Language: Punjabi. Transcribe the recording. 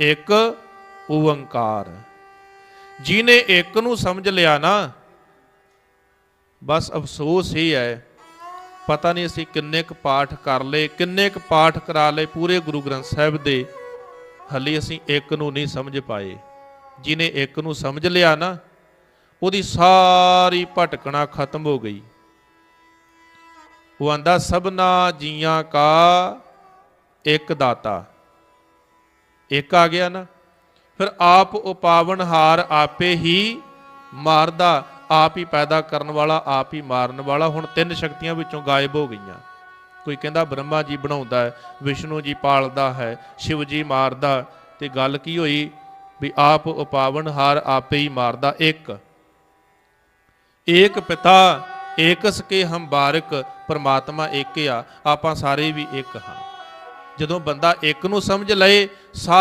ਇੱਕ ਓੰਕਾਰ। ਜਿਨੇ ਇੱਕ ਨੂੰ ਸਮਝ ਲਿਆ ਨਾ, ਬਸ ਅਫਸੋਸ ਇਹ ਹੈ। ਪਤਾ ਨਹੀਂ ਅਸੀਂ ਕਿੰਨੇ ਕੁ ਪਾਠ ਕਰ ਲਏ, ਕਿੰਨੇ ਕੁ ਪਾਠ ਕਰਾ ਲਏ ਪੂਰੇ ਗੁਰੂ ਗ੍ਰੰਥ ਸਾਹਿਬ ਦੇ। ਹਲੇ ਅਸੀਂ ਇੱਕ ਨੂੰ ਨਹੀਂ ਸਮਝ ਪਾਏ। ਜਿਨੇ ਇੱਕ ਨੂੰ ਸਮਝ ਲਿਆ ਨਾ, ਉਹਦੀ ਸਾਰੀ ਭਟਕਣਾ ਖਤਮ ਹੋ ਗਈ। ਉਹ ਆਂਦਾ, ਸਭਨਾ ਜੀਆਂ ਕਾ ਇੱਕ ਦਾਤਾ। ਇੱਕ ਆ ਗਿਆ ਨਾ, ਫਿਰ ਆਪ ਉਪਾਵਨ ਹਾਰ ਆਪੇ ਹੀ ਮਾਰਦਾ, ਆਪ ਹੀ ਪੈਦਾ ਕਰਨ ਵਾਲਾ, ਆਪ ਹੀ ਮਾਰਨ ਵਾਲਾ। ਹੁਣ ਤਿੰਨ ਸ਼ਕਤੀਆਂ ਵਿੱਚੋਂ ਗਾਇਬ ਹੋ ਗਈਆਂ। ਕੋਈ ਕਹਿੰਦਾ ਬ੍ਰਹਮਾ ਜੀ ਬਣਾਉਂਦਾ ਹੈ, ਵਿਸ਼ਨੂੰ ਜੀ ਪਾਲਦਾ ਹੈ, ਸ਼ਿਵ ਜੀ ਮਾਰਦਾ। ਤੇ ਗੱਲ ਕੀ ਹੋਈ? ਵੀ ਆਪ ਉਪਾਵਨ ਹਾਰ ਆਪੇ ਹੀ ਮਾਰਦਾ। ਇੱਕ, ਏਕ ਪਿਤਾ, ਏਕਸ ਕੇ ਹਮ ਬਾਰਕ, ਪਰਮਾਤਮਾ ਇੱਕ ਆ, ਆਪਾਂ ਸਾਰੇ ਵੀ ਇੱਕ ਹਾਂ। ਜਦੋਂ ਬੰਦਾ ਇੱਕ ਨੂੰ ਸਮਝ ਲਏ ਸਾਰੇ